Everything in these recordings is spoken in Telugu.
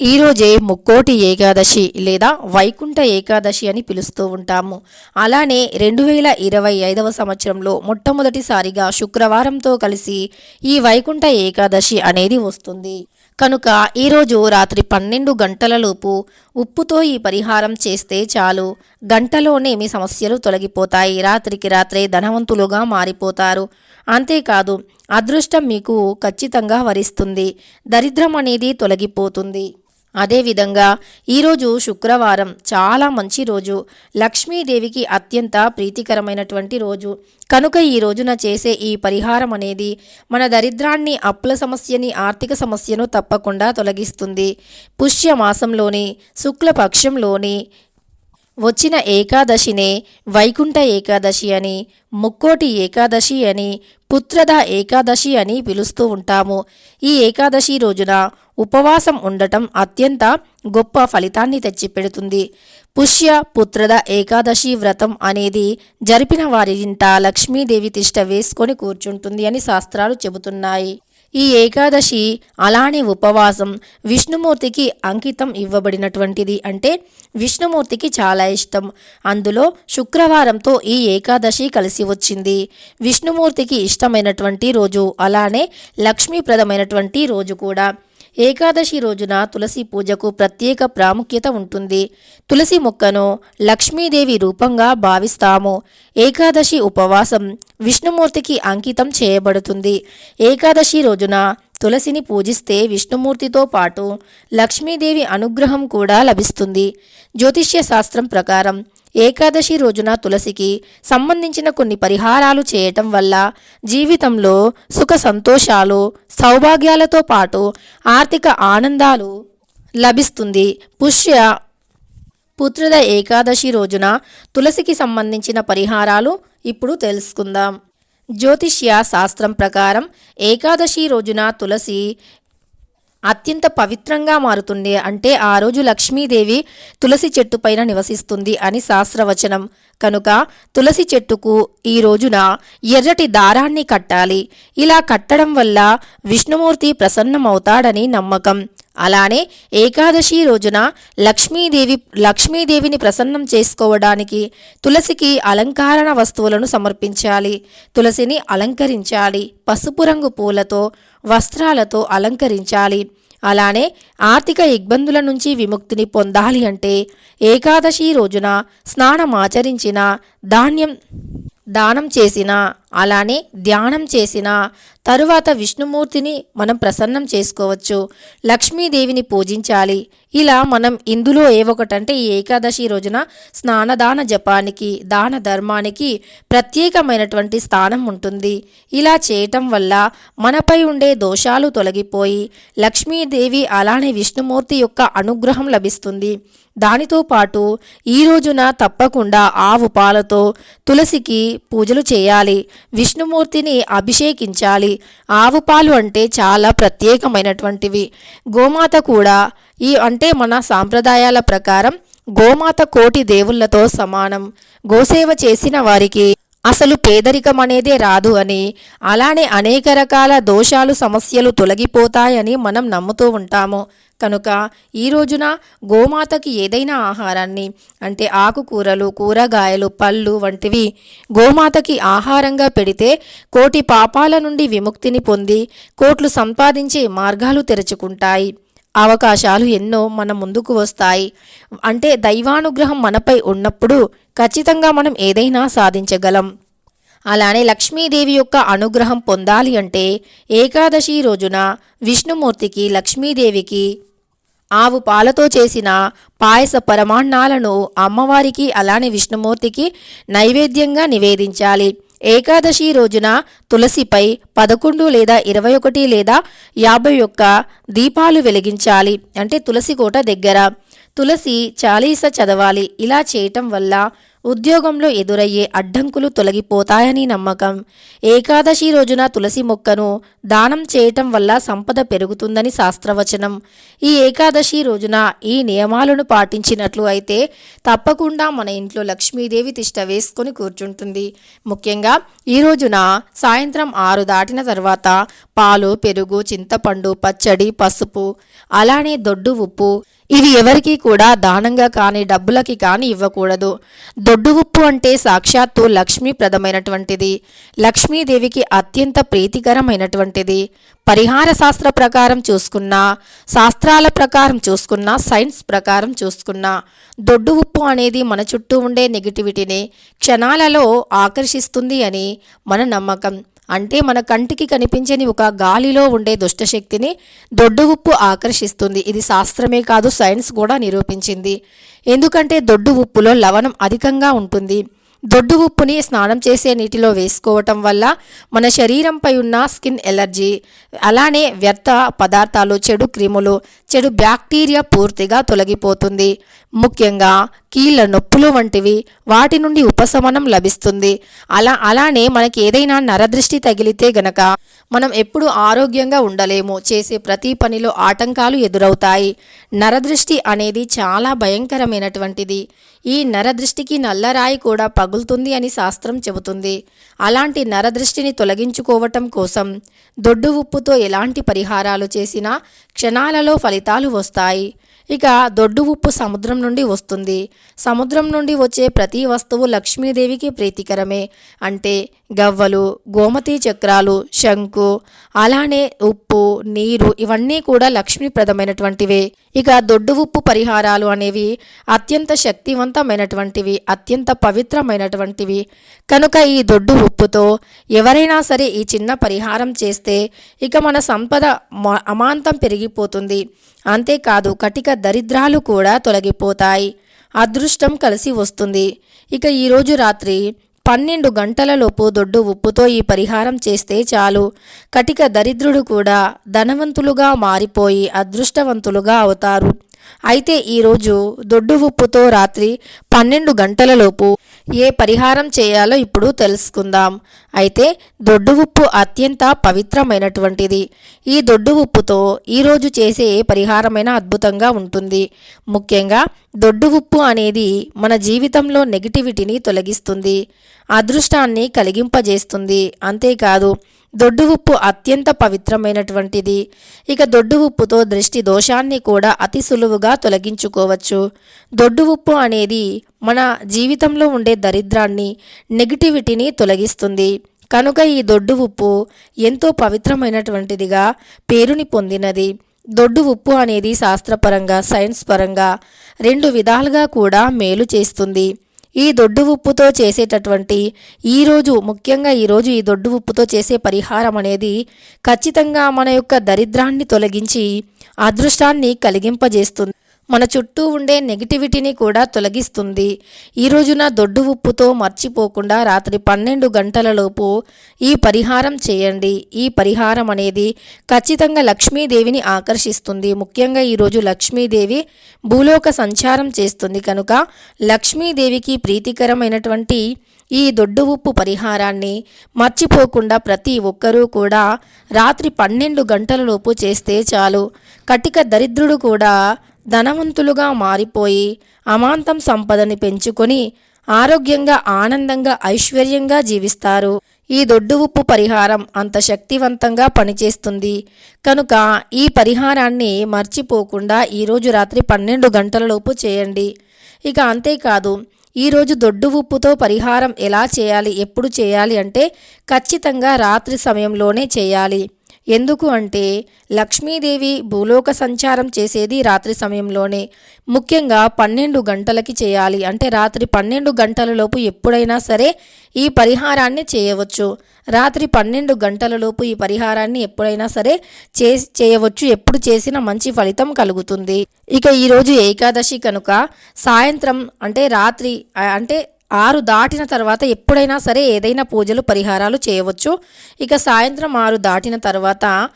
ఈరోజే ముక్కోటి ఏకాదశి లేదా వైకుంఠ ఏకాదశి అని పిలుస్తూ ఉంటాము. అలానే రెండు వేల ఇరవై ఐదవ సంవత్సరంలో మొట్టమొదటిసారిగా శుక్రవారంతో కలిసి ఈ వైకుంఠ ఏకాదశి అనేది వస్తుంది. కనుక ఈరోజు రాత్రి పన్నెండు గంటలలోపు ఉప్పుతో ఈ పరిహారం చేస్తే చాలు. గంటలోనే మీ సమస్యలు తొలగిపోతాయి. రాత్రికి రాత్రే ధనవంతులుగా మారిపోతారు. అంతేకాదు అదృష్టం మీకు ఖచ్చితంగా వరిస్తుంది. దరిద్రం అనేది తొలగిపోతుంది. అదేవిధంగా ఈరోజు శుక్రవారం చాలా మంచి రోజు. లక్ష్మీదేవికి అత్యంత ప్రీతికరమైనటువంటి రోజు. కనుక ఈ రోజున చేసే ఈ పరిహారం అనేది మన దరిద్రాన్ని అప్పుల సమస్యని ఆర్థిక సమస్యను తప్పకుండా తొలగిస్తుంది. పుష్య మాసంలోని శుక్లపక్షంలోని వచ్చిన ఏకాదశినే వైకుంఠ ఏకాదశి అని ముక్కోటి ఏకాదశి అని పుత్రద ఏకాదశి అని పిలుస్తూ ఉంటాము. ఈ ఏకాదశి రోజున ఉపవాసం ఉండటం అత్యంత గొప్ప ఫలితాన్ని తెచ్చిపెడుతుంది. పుష్య పుత్రద ఏకాదశి వ్రతం అనేది జరిపిన వారి ఇంట లక్ష్మీదేవి తిష్ట వేసుకొని కూర్చుంటుంది అని శాస్త్రాలు చెబుతున్నాయి. ఈ ఏకాదశి అలానే ఉపవాసం విష్ణుమూర్తికి అంకితం ఇవ్వబడినటువంటిది అంటే విష్ణుమూర్తికి చాలా ఇష్టం. అందులో శుక్రవారంతో ఈ ఏకాదశి కలిసి వచ్చింది. విష్ణుమూర్తికి ఇష్టమైనటువంటి రోజు అలానే లక్ష్మీప్రదమైనటువంటి రోజు కూడా. ఏకాదశి రోజున తులసి పూజకు ప్రత్యేక ప్రాముఖ్యత ఉంటుంది. తులసి మొక్కను లక్ష్మీదేవి రూపంగా భావిస్తాము. ఏకాదశి ఉపవాసం విష్ణుమూర్తికి అంకితం చేయబడుతుంది. ఏకాదశి రోజున తులసిని పూజిస్తే విష్ణుమూర్తితో పాటు లక్ష్మీదేవి అనుగ్రహం కూడా లభిస్తుంది. జ్యోతిష్య శాస్త్రం ప్రకారం ఏకాదశి రోజున తులసికి సంబంధించిన కొన్ని పరిహారాలు చేయటం వల్ల జీవితంలో సుఖ సంతోషాలు సౌభాగ్యాలతో పాటు ఆర్థిక ఆనందాలు లభిస్తుంది. పుష్య పుత్రుల ఏకాదశి రోజున తులసికి సంబంధించిన పరిహారాలు ఇప్పుడు తెలుసుకుందాం. జ్యోతిష్య శాస్త్రం ప్రకారం ఏకాదశి రోజున తులసి అత్యంత పవిత్రంగా మారుతుంది అంటే ఆ రోజు లక్ష్మీదేవి తులసి చెట్టు పైన నివసిస్తుంది అని శాస్త్రవచనం. కనుక తులసి చెట్టుకు ఈ రోజున ఎర్రటి దారాన్ని కట్టాలి. ఇలా కట్టడం వల్ల విష్ణుమూర్తి ప్రసన్నమవుతాడని నమ్మకం. అలానే ఏకాదశి రోజున లక్ష్మీదేవి లక్ష్మీదేవిని ప్రసన్నం చేసుకోవడానికి తులసికి అలంకారణ వస్తువులను సమర్పించాలి. తులసిని అలంకరించాలి. పసుపు రంగు పూలతో వస్త్రాలతో అలంకరించాలి. అలానే ఆర్థిక ఇబ్బందుల నుంచి విముక్తిని పొందాలి అంటే ఏకాదశి రోజున స్నానమాచరించిన ధాన్యం దానం చేసినా అలానే ధ్యానం చేసినా తరువాత విష్ణుమూర్తిని మనం ప్రసన్నం చేసుకోవచ్చు. లక్ష్మీదేవిని పూజించాలి. ఇలా మనం ఇందులో ఏ ఒకటంటే ఈ ఏకాదశి రోజున స్నానదాన జపానికి దాన ధర్మానికి ప్రత్యేకమైనటువంటి స్థానం ఉంటుంది. ఇలా చేయటం వల్ల మనపై ఉండే దోషాలు తొలగిపోయి లక్ష్మీదేవి అలానే విష్ణుమూర్తి యొక్క అనుగ్రహం లభిస్తుంది. దానితో పాటు ఈ రోజున తప్పకుండా ఆవు పాలతో తులసికి పూజలు చేయాలి. విష్ణుమూర్తిని అభిషేకించాలి. ఆవు పాలు అంటే చాలా ప్రత్యేకమైనటువంటివి. గోమాత కూడా ఈ అంటే మన సాంప్రదాయాల ప్రకారం గోమాత కోటి దేవుళ్ళతో సమానం. గోసేవ చేసిన వారికి అసలు పేదరికం అనేదే రాదు అని. అలానే అనేక రకాల దోషాలు సమస్యలు తొలగిపోతాయని మనం నమ్ముతూ ఉంటాము. కనుక ఈ రోజున గోమాతకి ఏదైనా ఆహారాన్ని అంటే ఆకుకూరలు కూరగాయలు పళ్ళు వంటివి గోమాతకి ఆహారంగా పెడితే కోటి పాపాల నుండి విముక్తిని పొంది కోట్లు సంపాదించే మార్గాలు తెరుచుకుంటాయి. అవకాశాలు ఎన్నో మన ముందుకు వస్తాయి. అంటే దైవానుగ్రహం మనపై ఉన్నప్పుడు ఖచ్చితంగా మనం ఏదైనా సాధించగలం. అలానే లక్ష్మీదేవి యొక్క అనుగ్రహం పొందాలి అంటే ఏకాదశి రోజున విష్ణుమూర్తికి లక్ష్మీదేవికి ఆవు పాలతో చేసిన పాయస పరమాన్నాలను అమ్మవారికి అలానే విష్ణుమూర్తికి నైవేద్యంగా నివేదించాలి. ఏకాదశి రోజున తులసిపై పదకొండు లేదా ఇరవై ఒకటి లేదా యాభై ఒక్క దీపాలు వెలిగించాలి. అంటే తులసి కోట దగ్గర. తులసి చాలీస చదవాలి. ఇలా చేయటం వల్ల ఉద్యోగంలో ఎదురయ్యే అడ్డంకులు తొలగిపోతాయని నమ్మకం. ఏకాదశి రోజున తులసి మొక్కను దానం చేయటం వల్ల సంపద పెరుగుతుందని శాస్త్రవచనం. ఈ ఏకాదశి రోజున ఈ నియమాలను పాటించినట్లు అయితే తప్పకుండా మన ఇంట్లో లక్ష్మీదేవి తిష్ట వేసుకొని కూర్చుంటుంది. ముఖ్యంగా ఈ రోజున సాయంత్రం ఆరు దాటిన తర్వాత పాలు పెరుగు చింతపండు పచ్చడి పసుపు అలానే దొడ్డు ఉప్పు ఇవి ఎవరికీ కూడా దానంగా కానీ డబ్బులకి కానీ ఇవ్వకూడదు. దొడ్డు ఉప్పు అంటే సాక్షాత్తు లక్ష్మీప్రదమైనటువంటిది. లక్ష్మీదేవికి అత్యంత ప్రీతికరమైనటువంటిది. పరిహార శాస్త్ర ప్రకారం చూసుకున్నా శాస్త్రాల ప్రకారం చూసుకున్నా సైన్స్ ప్రకారం చూసుకున్నా దొడ్డు ఉప్పు అనేది మన చుట్టూ ఉండే నెగిటివిటీని క్షణాలలో ఆకర్షిస్తుంది అని మన నమ్మకం. అంటే మన కంటికి కనిపించని ఒక గాలిలో ఉండే దుష్టశక్తిని దొడ్డు ఉప్పు ఆకర్షిస్తుంది. ఇది శాస్త్రమే కాదు సైన్స్ కూడా నిరూపించింది. ఎందుకంటే దొడ్డు ఉప్పులో లవణం అధికంగా ఉంటుంది. దొడ్డు ఉప్పుని స్నానం చేసే నీటిలో వేసుకోవటం వల్ల మన శరీరంపై ఉన్న స్కిన్ ఎలర్జీ అలానే వ్యర్థ పదార్థాలు చెడు క్రిములు చెడు బ్యాక్టీరియా పూర్తిగా తొలగిపోతుంది. ముఖ్యంగా కీళ్ళ నొప్పులు వంటివి వాటి నుండి ఉపశమనం లభిస్తుంది. అలా అలానే మనకి ఏదైనా నరదృష్టి తగిలితే గనక మనం ఎప్పుడు ఆరోగ్యంగా ఉండలేము. చేసే ప్రతి పనిలో ఆటంకాలు ఎదురవుతాయి. నరదృష్టి అనేది చాలా భయంకరమైనటువంటిది. ఈ నరదృష్టికి నల్లరాయి కూడా పగులుతుంది అని శాస్త్రం చెబుతుంది. అలాంటి నరదృష్టిని తొలగించుకోవటం కోసం దొడ్డు ఉప్పుతో ఎలాంటి పరిహారాలు చేసినా క్షణాలలో ఫలితాలు వస్తాయి. ఇక దొడ్డు ఉప్పు సముద్రం నుండి వస్తుంది. సముద్రం నుండి వచ్చే ప్రతి వస్తువు లక్ష్మీదేవికి ప్రీతికరమే. అంటే గవ్వలు గోమతి చక్రాలు శంకు అలానే ఉప్పు నీరు ఇవన్నీ కూడా లక్ష్మీప్రదమైనటువంటివే. ఇక దొడ్డు ఉప్పు పరిహారాలు అనేవి అత్యంత శక్తివంతమైనటువంటివి అత్యంత పవిత్రమైనటువంటివి. కనుక ఈ దొడ్డు ఉప్పుతో ఎవరైనా సరే ఈ చిన్న పరిహారం చేస్తే ఇక మన సంపద మ- అమాంతం పెరిగిపోతుంది. అంతేకాదు కటిక దరిద్రాలు కూడా తొలగిపోతాయి. అదృష్టం కలిసి వస్తుంది. ఇక ఈరోజు రాత్రి పన్నెండు గంటలలోపు దొడ్డు ఉప్పుతో ఈ పరిహారం చేస్తే చాలు. కటిక దరిద్రుడు కూడా ధనవంతులుగా మారిపోయి అదృష్టవంతులుగా అవుతారు. అయితే ఈరోజు దొడ్డు ఉప్పుతో రాత్రి పన్నెండు గంటలలోపు ఏ పరిహారం చేయాలో ఇప్పుడు తెలుసుకుందాం. అయితే దొడ్డు ఉప్పు అత్యంత పవిత్రమైనటువంటిది. ఈ దొడ్డు ఉప్పుతో ఈరోజు చేసే ఏ పరిహారమైన అద్భుతంగా ఉంటుంది. ముఖ్యంగా దొడ్డు ఉప్పు అనేది మన జీవితంలో నెగిటివిటీని తొలగిస్తుంది. అదృష్టాన్ని కలిగింపజేస్తుంది. అంతేకాదు దొడ్డు ఉప్పు అత్యంత పవిత్రమైనటువంటిది. ఇక దొడ్డు ఉప్పుతో దృష్టి దోషాన్ని కూడా అతి సులువుగా తొలగించుకోవచ్చు. దొడ్డు ఉప్పు అనేది మన జీవితంలో ఉండే దరిద్రాన్ని నెగిటివిటీని తొలగిస్తుంది. కనుక ఈ దొడ్డు ఉప్పు ఎంతో పవిత్రమైనటువంటిదిగా పేరుని పొందినది. దొడ్డు ఉప్పు అనేది శాస్త్రపరంగా సైన్స్ పరంగా రెండు విధాలుగా కూడా మేలు చేస్తుంది. ఈ దొడ్డు ఉప్పుతో చేసేటటువంటి ఈరోజు ముఖ్యంగా ఈరోజు ఈ దొడ్డు ఉప్పుతో చేసే పరిహారం అనేది ఖచ్చితంగా మన యొక్క దరిద్రాన్ని తొలగించి అదృష్టాన్ని కలిగింపజేస్తుంది. మన చుట్టూ ఉండే నెగిటివిటీని కూడా తొలగిస్తుంది. ఈ రోజున దొడ్డు ఉప్పుతో మర్చిపోకుండా రాత్రి పన్నెండు గంటలలోపు ఈ పరిహారం చేయండి. ఈ పరిహారం అనేది ఖచ్చితంగా లక్ష్మీదేవిని ఆకర్షిస్తుంది. ముఖ్యంగా ఈరోజు లక్ష్మీదేవి భూలోక సంచారం చేస్తుంది. కనుక లక్ష్మీదేవికి ప్రీతికరమైనటువంటి ఈ దొడ్డు ఉప్పు పరిహారాన్ని మర్చిపోకుండా ప్రతి ఒక్కరూ కూడా రాత్రి పన్నెండు గంటలలోపు చేస్తే చాలు. కటిక దరిద్రుడు కూడా ధనవంతులుగా మారిపోయి అమాంతం సంపదని పెంచుకొని ఆరోగ్యంగా ఆనందంగా ఐశ్వర్యంగా జీవిస్తారు. ఈ దొడ్డు ఉప్పు పరిహారం అంత శక్తివంతంగా పనిచేస్తుంది. కనుక ఈ పరిహారాన్ని మర్చిపోకుండా ఈరోజు రాత్రి పన్నెండు గంటలలోపు చేయండి. ఇక అంతేకాదు ఈరోజు దొడ్డు ఉప్పుతో పరిహారం ఎలా చేయాలి ఎప్పుడు చేయాలి అంటే ఖచ్చితంగా రాత్రి సమయంలోనే చేయాలి. ఎందుకు అంటే లక్ష్మీదేవి భూలోక సంచారం చేసేది రాత్రి సమయంలోనే. ముఖ్యంగా పన్నెండు గంటలకి చేయాలి అంటే రాత్రి పన్నెండు గంటలలోపు ఎప్పుడైనా సరే ఈ పరిహారాన్ని చేయవచ్చు. రాత్రి పన్నెండు గంటలలోపు ఈ పరిహారాన్ని ఎప్పుడైనా సరే చే చేయవచ్చు. ఎప్పుడు చేసినా మంచి ఫలితం కలుగుతుంది. ఇక ఈరోజు ఏకాదశి కనుక సాయంత్రం అంటే రాత్రి అంటే ఆరు దాటిన తర్వాత ఎప్పుడైనా సరే ఏదైనా పూజలు పరిహారాలు చేయవచ్చు. ఇక సాయంత్రం ఆరు దాటిన తర్వాత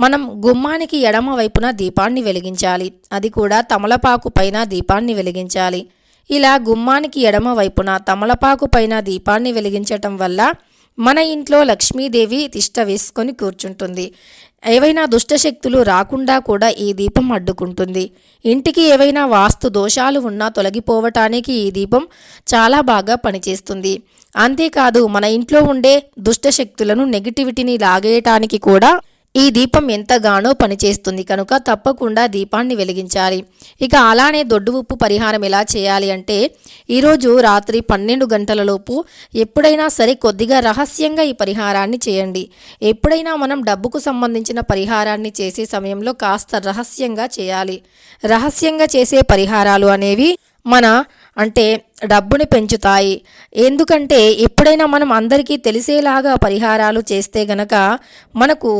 మనం గుమ్మానికి ఎడమ వైపున దీపాన్ని వెలిగించాలి. అది కూడా తమలపాకు పైన దీపాన్ని వెలిగించాలి. ఇలా గుమ్మానికి ఎడమ వైపున తమలపాకు పైన దీపాన్ని వెలిగించటం వల్ల మన ఇంట్లో లక్ష్మీదేవి తిష్ట వేసుకొని కూర్చుంటుంది. ఏవైనా దుష్టశక్తులు రాకుండా కూడా ఈ దీపం అడ్డుకుంటుంది. ఇంటికి ఏవైనా వాస్తు దోషాలు ఉన్నా తొలగిపోవటానికి ఈ దీపం చాలా బాగా పనిచేస్తుంది. అంతేకాదు మన ఇంట్లో ఉండే దుష్టశక్తులను నెగిటివిటీని లాగేయటానికి కూడా ఈ దీపం ఎంతగానో పనిచేస్తుంది కనుక తప్పకుండా దీపాన్ని వెలిగించాలి. ఇక అలానే దొడ్డు ఉప్పు పరిహారం ఎలా చేయాలి అంటే ఈరోజు రాత్రి పన్నెండు గంటలలోపు ఎప్పుడైనా సరే కొద్దిగా రహస్యంగా ఈ పరిహారాన్ని చేయండి. ఎప్పుడైనా మనం డబ్బుకు సంబంధించిన పరిహారాన్ని చేసే సమయంలో కాస్త రహస్యంగా చేయాలి. రహస్యంగా చేసే పరిహారాలు అనేవి మన అంటే డబ్బుని పెంచుతాయి. ఎందుకంటే ఎప్పుడైనా మనం అందరికీ తెలిసేలాగా పరిహారాలు చేస్తే గనక మనకు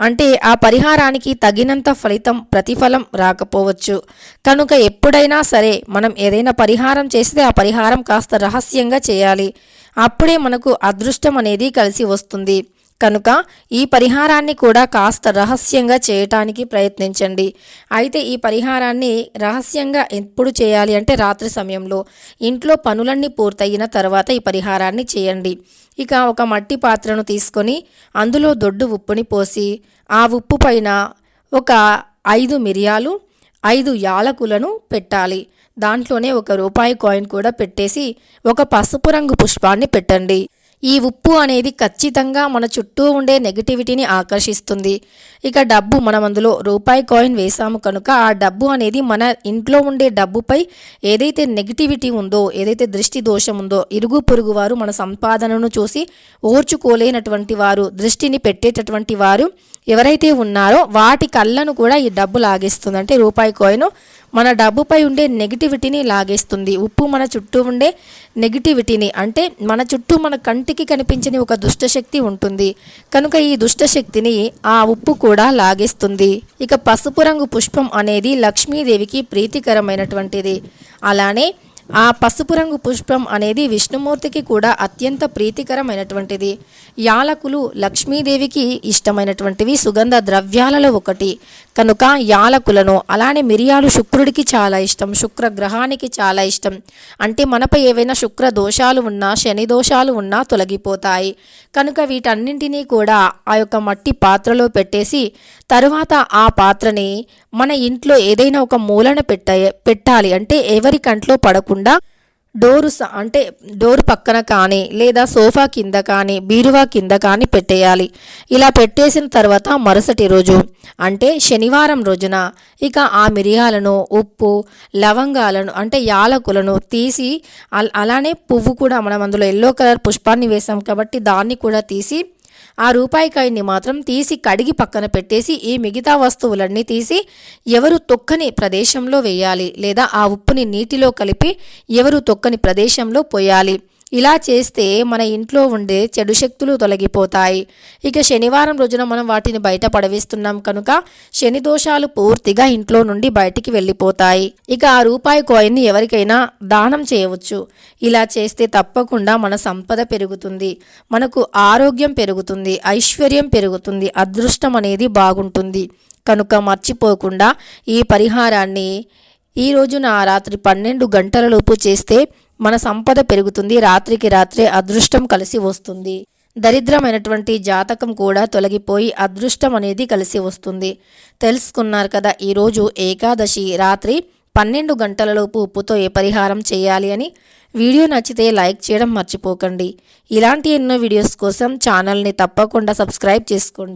అంటే ఆ పరిహారానికి తగినంత ఫలితం ప్రతిఫలం రాకపోవచ్చు. కనుక ఎప్పుడైనా సరే మనం ఏదైనా పరిహారం చేస్తే ఆ పరిహారం కాస్త రహస్యంగా చేయాలి. అప్పుడే మనకు అదృష్టం అనేది కలిసి వస్తుంది. కనుక ఈ పరిహారాన్ని కూడా కాస్త రహస్యంగా చేయటానికి ప్రయత్నించండి. అయితే ఈ పరిహారాన్ని రహస్యంగా ఎప్పుడు చేయాలి అంటే రాత్రి సమయంలో. ఇంట్లో పనులన్నీ పూర్తయిన తర్వాత ఈ పరిహారాన్ని చేయండి. ఇక ఒక మట్టి పాత్రను తీసుకొని అందులో దొడ్డు ఉప్పుని పోసి ఆ ఉప్పు పైన ఒక ఐదు మిరియాలు ఐదు యాలకులను పెట్టాలి. దాంట్లోనే ఒక రూపాయి కాయిన్ కూడా పెట్టేసి ఒక పసుపు రంగు పుష్పాన్ని పెట్టండి. ఈ ఉప్పు అనేది ఖచ్చితంగా మన చుట్టూ ఉండే నెగిటివిటీని ఆకర్షిస్తుంది. ఇక డబ్బు మనం అందులో రూపాయి కాయిన్ వేసాము కనుక ఆ డబ్బు అనేది మన ఇంట్లో ఉండే డబ్బుపై ఏదైతే నెగిటివిటీ ఉందో ఏదైతే దృష్టి దోషం ఉందో ఇరుగు పొరుగు వారు మన సంపాదనను చూసి ఓర్చుకోలేనటువంటి వారు దృష్టిని పెట్టేటటువంటి వారు ఎవరైతే ఉన్నారో వాటి కళ్ళను కూడా ఈ డబ్బు లాగేస్తుంది. అంటే రూపాయి కాయిన్ మన డబ్బుపై ఉండే నెగిటివిటీని లాగేస్తుంది. ఉప్పు మన చుట్టూ ఉండే నెగిటివిటీని అంటే మన చుట్టూ మన కంటికి కనిపించని ఒక దుష్టశక్తి ఉంటుంది. కనుక ఈ దుష్టశక్తిని ఆ ఉప్పు కూడా లాగేస్తుంది. ఇక పసుపు రంగు పుష్పం అనేది లక్ష్మీదేవికి ప్రీతికరమైనటువంటిది. అలానే ఆ పసుపు రంగు పుష్పం అనేది విష్ణుమూర్తికి కూడా అత్యంత ప్రీతికరమైనటువంటిది. యాలకులు లక్ష్మీదేవికి ఇష్టమైనటువంటివి సుగంధ ద్రవ్యాలలో ఒకటి. కనుక యాలకులను అలానే మిరియాలు శుక్రుడికి చాలా ఇష్టం శుక్ర గ్రహానికి చాలా ఇష్టం. అంటే మనపై ఏవైనా శుక్ర దోషాలు ఉన్నా శని దోషాలు ఉన్నా తొలగిపోతాయి. కనుక వీటన్నింటినీ కూడా ఆ యొక్క మట్టి పాత్రలో పెట్టేసి తరువాత ఆ పాత్రని మన ఇంట్లో ఏదైనా ఒక మూలన పెట్ట పెట్టాలి. అంటే ఎవరి కంట్లో పడకుండా డోరు అంటే డోరు పక్కన కానీ లేదా సోఫా కింద కానీ బీరువా కింద కానీ పెట్టేయాలి. ఇలా పెట్టేసిన తర్వాత మరుసటి రోజు అంటే శనివారం రోజున ఇక ఆ మిరియాలను ఉప్పు లవంగాలను అంటే యాలకులను తీసి అలానే పువ్వు కూడా మనం అందులో ఎల్లో కలర్ పుష్పాన్ని వేసాం కాబట్టి దాన్ని కూడా తీసి ఆ రూపాయి కాయిన్ని మాత్రం తీసి కడిగి పక్కన పెట్టేసి ఈ మిగతా వస్తువులన్నీ తీసి ఎవరు తొక్కని ప్రదేశంలో వేయాలి లేదా ఆ ఉప్పుని నీటిలో కలిపి ఎవరు తొక్కని ప్రదేశంలో పోయాలి. ఇలా చేస్తే మన ఇంట్లో ఉండే చెడు శక్తులు తొలగిపోతాయి. ఇక శనివారం రోజున మనం వాటిని బయట పడవేస్తున్నాం కనుక శని దోషాలు పూర్తిగా ఇంట్లో నుండి బయటికి వెళ్ళిపోతాయి. ఇక ఆ రూపాయి కాయిన్ని ఎవరికైనా దానం చేయవచ్చు. ఇలా చేస్తే తప్పకుండా మన సంపద పెరుగుతుంది. మనకు ఆరోగ్యం పెరుగుతుంది. ఐశ్వర్యం పెరుగుతుంది. అదృష్టం అనేది బాగుంటుంది. కనుక మర్చిపోకుండా ఈ పరిహారాన్ని ఈ రోజున రాత్రి పన్నెండు గంటలలోపు చేస్తే మన సంపద పెరుగుతుంది రాత్రికి రాత్రే అదృష్టం కలిసి వస్తుంది. దరిద్రమైనటువంటి జాతకం కూడా తొలగిపోయి అదృష్టం అనేది కలిసి వస్తుంది. తెలుసుకున్నారు కదా ఈరోజు ఏకాదశి రాత్రి పన్నెండు గంటలలోపు ఉప్పుతో ఏ పరిహారం చేయాలి అని? వీడియో నచ్చితే లైక్ చేయడం మర్చిపోకండి. ఇలాంటి ఎన్నో వీడియోస్ కోసం ఛానల్ని తప్పకుండా సబ్స్క్రైబ్ చేసుకోండి.